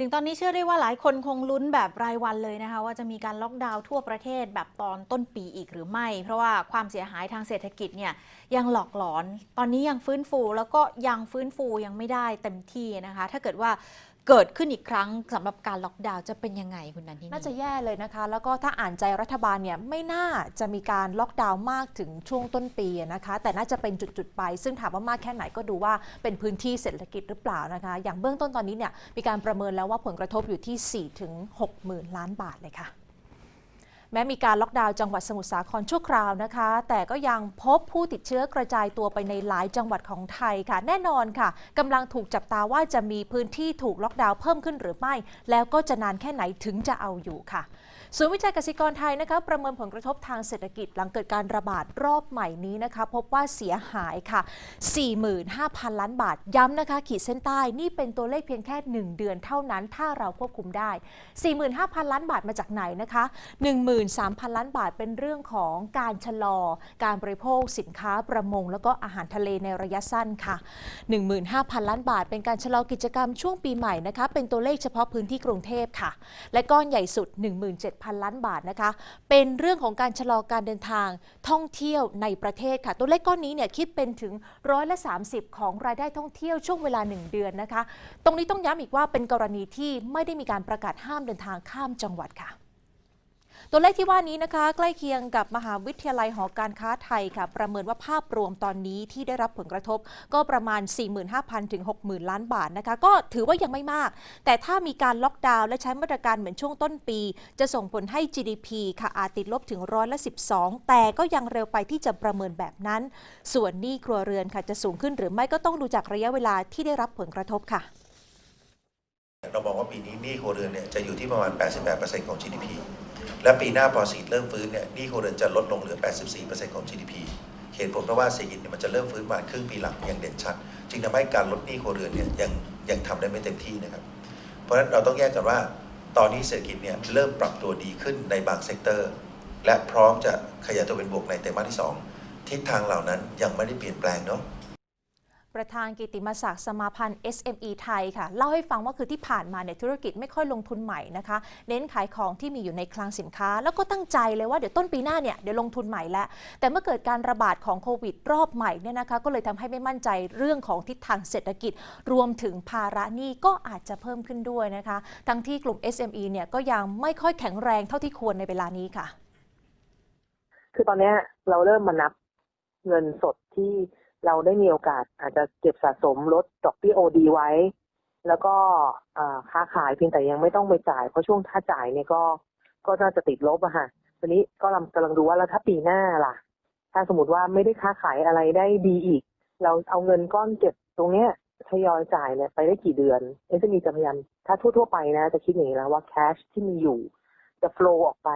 ถึงตอนนี้เชื่อได้ว่าหลายคนคงลุ้นแบบรายวันเลยนะคะ ว่าจะมีการล็อกดาวน์ทั่วประเทศแบบตอนต้นปีอีกหรือไม่ เพราะว่าความเสียหายทางเศรษฐกิจเนี่ยยังหลอกหลอน ตอนนี้ยังฟื้นฟูแล้วก็ยังฟื้นฟูยังไม่ได้เต็มที่นะคะ ถ้าเกิดว่า เกิดขึ้นอีกครั้งสำหรับการล็อกดาวน์จะเป็นยังไงคุณนันทินีน่าจะแย่เลยนะคะ แล้วก็ถ้าอ่านใจรัฐบาลเนี่ยไม่น่าจะมีการล็อกดาวน์มากถึงช่วงต้นปีนะคะ แต่น่าจะเป็นจุดๆไป ซึ่งถามว่ามากแค่ไหนก็ดูว่าเป็นพื้นที่เศรษฐกิจหรือเปล่านะคะ อย่างเบื้องต้นตอนนี้เนี่ยมีการประเมินแล้วว่าผลกระทบอยู่ที่4ถึง6หมื่นล้านบาทเลยค่ะ แม้มีการล็อกดาวน์จังหวัดสมุทรสาครชั่วคราวนะคะ แต่ก็ยังพบผู้ติดเชื้อกระจายตัวไปในหลายจังหวัดของไทยค่ะ แน่นอนค่ะกำลังถูกจับตาว่าจะมีพื้นที่ถูกล็อกดาวน์เพิ่มขึ้นหรือไม่ แล้วก็จะนานแค่ไหนถึงจะเอาอยู่ค่ะศูนย์วิจัยกสิกรไทยนะคะประเมินผลกระทบทางเศรษฐกิจหลังเกิดการระบาดรอบใหม่นี้นะคะ พบว่าเสียหายค่ะ 45,000 ล้านบาทย้ำนะคะ ขีดเส้นใต้นี่เป็นตัวเลขเพียงแค่ 1 เดือนเท่านั้นถ้าเราควบคุมได้ 45,000 ล้านบาทมาจากไหนนะคะ13,000 ล้านบาทเป็นเรื่องของการชะลอ การบริโภคสินค้าประมง แล้วก็อาหารทะเลในระยะสั้นค่ะ 15,000 ล้านบาท เป็นการชะลอกิจกรรมช่วงปีใหม่นะคะ เป็นตัวเลขเฉพาะพื้นที่กรุงเทพค่ะ และก้อนใหญ่สุด 17,000 ล้านบาทนะคะ เป็นเรื่องของการชะลอการเดินทางท่องเที่ยวในประเทศค่ะ ตัวเลขก้อนนี้เนี่ยคิดเป็นถึงร้อยละ 30 ของรายได้ท่องเที่ยวช่วงเวลา 1 เดือนนะคะ ตรงนี้ต้องย้ำอีกว่าเป็นกรณีที่ไม่ได้มีการประกาศห้ามเดินทางข้ามจังหวัดค่ะ ตัวเลขที่ว่านี้นะคะ ใกล้เคียงกับมหาวิทยาลัยหอการค้าไทยค่ะ ประเมินว่าภาพรวมตอนนี้ที่ได้รับผลกระทบ ก็ประมาณ 45,000 ถึง 60,000 ล้านบาทนะคะ ก็ถือว่ายังไม่มาก แต่ถ้ามีการล็อกดาวน์และใช้มาตรการเหมือนช่วงต้นปี จะส่งผลให้ GDP ค่ะอาจติดลบถึงร้อยละ 12 แต่ก็ยังเร็วไปที่จะประเมินแบบนั้น ส่วนหนี้ครัวเรือนค่ะจะสูงขึ้นหรือไม่ก็ต้องดูจากระยะเวลาที่ได้รับผลกระทบค่ะเรามองว่าปีนี้หนี้ครัวเรือนเนี่ยจะอยู่ที่ประมาณ 88%ของ GDP และปีหน้าพอเศรษฐกิจเริ่มฟื้นเนี่ยหนี้ครัวเรือนจะลดลงเหลือ 84%ของ GDP เหตุผลเพราะว่าเศรษฐกิจมันจะเริ่มฟื้นมาครึ่งปีหลังอย่างเด่นชัด จึงทำให้การลดหนี้ครัวเรือนเนี่ยยังยังทำได้ไม่เต็มที่นะครับ เพราะฉะนั้นเราต้องแยกกันว่า ตอนนี้เศรษฐกิจเนี่ยเริ่มปรับตัวดีขึ้นในบางเซกเตอร์ และพร้อมจะขยายตัวเป็นบวกในไตรมาสที่สองทิศทางเหล่านั้นยังไม่ได้เปลี่ยนแปลงเนาะ ประธานกิติมศักดิ์สมาพันธ์ SME ไทยค่ะ เล่าให้ฟังว่าคือที่ผ่านมาเนี่ยธุรกิจไม่ค่อยลงทุนใหม่นะคะ เน้นขายของที่มีอยู่ในคลังสินค้า แล้วก็ตั้งใจเลยว่าเดี๋ยวต้นปีหน้าเนี่ยเดี๋ยวลงทุนใหม่แล้ว แต่เมื่อเกิดการระบาดของโควิดรอบใหม่เนี่ยนะคะก็เลยทำให้ไม่มั่นใจเรื่องของทิศทางเศรษฐกิจ รวมถึงภาระหนี้ก็อาจจะเพิ่มขึ้นด้วยนะคะ ทั้งที่กลุ่ม SME เนี่ยก็ยังไม่ค่อยแข็งแรงเท่าที่ควรในเวลานี้ค่ะ คือตอนนี้เราเริ่มมานับเงินสดที่ เราได้มีโอกาสอาจจะเก็บสะสมลดดอกเบี้ยโอดีไว้ แล้วก็ค้าขายเพียงแต่ยังไม่ต้องไปจ่าย เพราะช่วงถ้าจ่ายเนี่ยก็ก็น่าจะติดลบอะค่ะทีนี้ก็กำลังดูว่าแล้วถ้าปีหน้าล่ะ ถ้าสมมติว่าไม่ได้ค้าขายอะไรได้ดีอีก เราเอาเงินก้อนเก็บตรงเนี้ยทยอยจ่ายเนี่ยไปได้กี่เดือนเอจะมีจะพยายามถ้าทั่วๆไปนะ จะคิดอย่างนี้แล้วว่าแคชที่มีอยู่ จะ flow ออกไป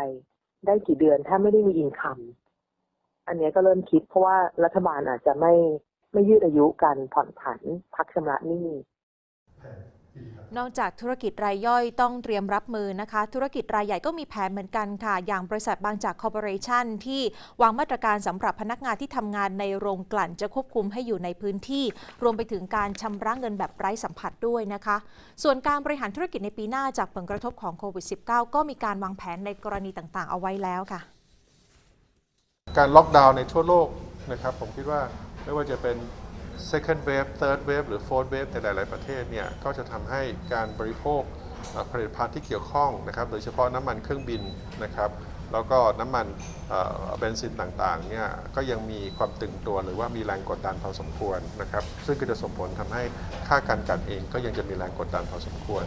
ได้กี่เดือนถ้าไม่ได้มีอินคัม อันนี้ก็เริ่มคิดเพราะว่ารัฐบาลอาจจะไม่ไม่ยืดอายุการผ่อนผันพักชำระหนี้นอกจากธุรกิจรายย่อยต้องเตรียมรับมือนะคะ ธุรกิจรายใหญ่ก็มีแผนเหมือนกันค่ะ อย่างบริษัทบางจากคอร์ปอเรชันที่วางมาตรการสำหรับพนักงานที่ทำงานในโรงกลั่นจะควบคุมให้อยู่ในพื้นที่ รวมไปถึงการชำระเงินแบบไร้สัมผัสด้วยนะคะ ส่วนการบริหารธุรกิจในปีหน้าจากผลกระทบของโควิด -19 ก็มีการวางแผนในกรณีต่างๆ เอาไว้แล้วค่ะ การล็อกดาวน์ในทั่วโลกนะครับ ผมคิดว่าไม่ว่าจะเป็น second wave third wave หรือ fourth wave ในหลาย ๆ ประเทศเนี่ย ก็จะทำให้การบริโภคผลิตภัณฑ์ที่เกี่ยวข้องนะครับ โดยเฉพาะน้ำมันเครื่องบินนะครับ แล้วก็น้ำมันเอ่อเบนซินต่าง ๆ เนี่ย ก็ยังมีความตึงตัวหรือว่ามีแรงกดดันพอสมควรนะครับ ซึ่งก็จะส่งผลทำให้ค่าการกันเองก็ยังจะมีแรงกดดันพอสมควร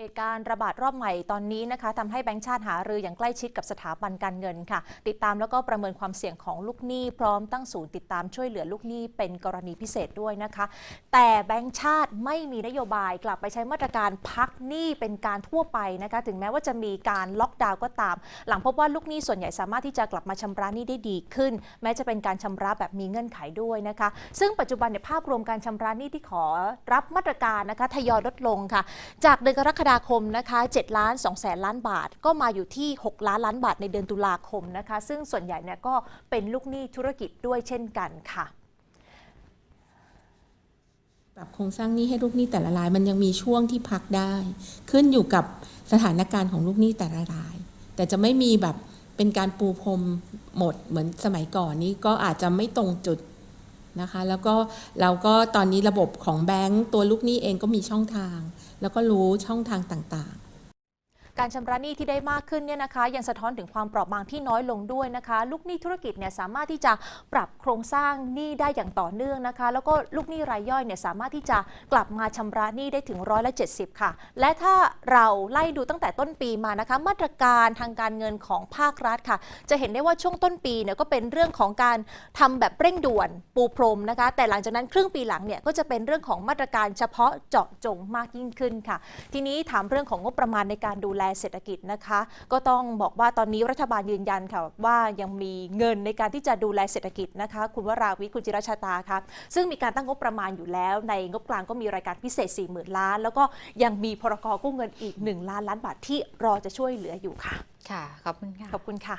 เหตุการณ์ระบาดรอบใหม่ตอนนี้นะคะทำให้แบงก์ชาติหารืออย่างใกล้ชิดกับสถาบันการเงินค่ะ ติดตามแล้วก็ประเมินความเสี่ยงของลูกหนี้ พร้อมตั้งศูนย์ติดตามช่วยเหลือลูกหนี้เป็นกรณีพิเศษด้วยนะคะ แต่แบงก์ชาติไม่มีนโยบายกลับไปใช้มาตรการพักหนี้เป็นการทั่วไปนะคะ ถึงแม้ว่าจะมีการล็อกดาวน์ก็ตาม หลังพบว่าลูกหนี้ส่วนใหญ่สามารถที่จะกลับมาชำระหนี้ได้ดีขึ้น แม้จะเป็นการชำระแบบมีเงื่อนไขด้วยนะคะ ซึ่งปัจจุบันเนี่ยภาพรวมการชำระหนี้ที่ขอรับมาตรการนะคะทยอยลดลงค่ะ จากเดือนกรกฎาคมนะคะ7ล้าน2แสนล้านบาท ก็มาอยู่ที่ 6 ล้านล้านบาทในเดือนตุลาคมนะคะ ซึ่งส่วนใหญ่เนี่ยก็เป็นลูกหนี้ธุรกิจด้วยเช่นกันค่ะปรับโครงสร้างหนี้ให้ลูกหนี้แต่ละราย มันยังมีช่วงที่พักได้ ขึ้นอยู่กับสถานการณ์ของลูกหนี้แต่ละราย แต่จะไม่มีแบบเป็นการปูพรมหมดเหมือนสมัยก่อนนี้ก็อาจจะไม่ตรงจุด นะคะแล้วก็เราก็ตอนนี้ระบบของแบงก์ตัวลูกหนี้เองก็มีช่องทาง แล้วก็รู้ช่องทางต่าง การชำระหนี้ที่ได้มากขึ้นเนี่ยนะคะ ยังสะท้อนถึงความเปราะบางที่น้อยลงด้วยนะคะ ลูกหนี้ธุรกิจเนี่ยสามารถที่จะปรับโครงสร้างหนี้ได้อย่างต่อเนื่องนะคะ แล้วก็ลูกหนี้รายย่อยเนี่ยสามารถที่จะกลับมาชำระหนี้ได้ถึงร้อยละ70 ค่ะ และถ้าเราไล่ดูตั้งแต่ต้นปีมานะคะ มาตรการทางการเงินของภาครัฐค่ะ จะเห็นได้ว่าช่วงต้นปีเนี่ยก็เป็นเรื่องของการทำแบบเร่งด่วนปูพรมนะคะ แต่หลังจากนั้นครึ่งปีหลังเนี่ยก็จะเป็นเรื่องของมาตรการเฉพาะเจาะจงมากยิ่งขึ้นค่ะ ทีนี้ถามเรื่องของงบประมาณในการดูแลเศรษฐกิจนะคะ ก็ต้องบอกว่าตอนนี้รัฐบาลยืนยันค่ะว่ายังมีเงินในการที่จะดูแลเศรษฐกิจนะคะ คุณวราวิทย์คุณจิรชาตาค่ะซึ่งมีการตั้งงบประมาณอยู่แล้ว ในงบกลางก็มีรายการพิเศษ 4 0,000 ล้าน แล้วก็ยังมีพรกกู้เงินอีก 1 ล้านล้านบาทที่รอจะช่วยเหลืออยู่ค่ะ ค่ะ ขอบคุณค่ะ ขอบคุณค่ะ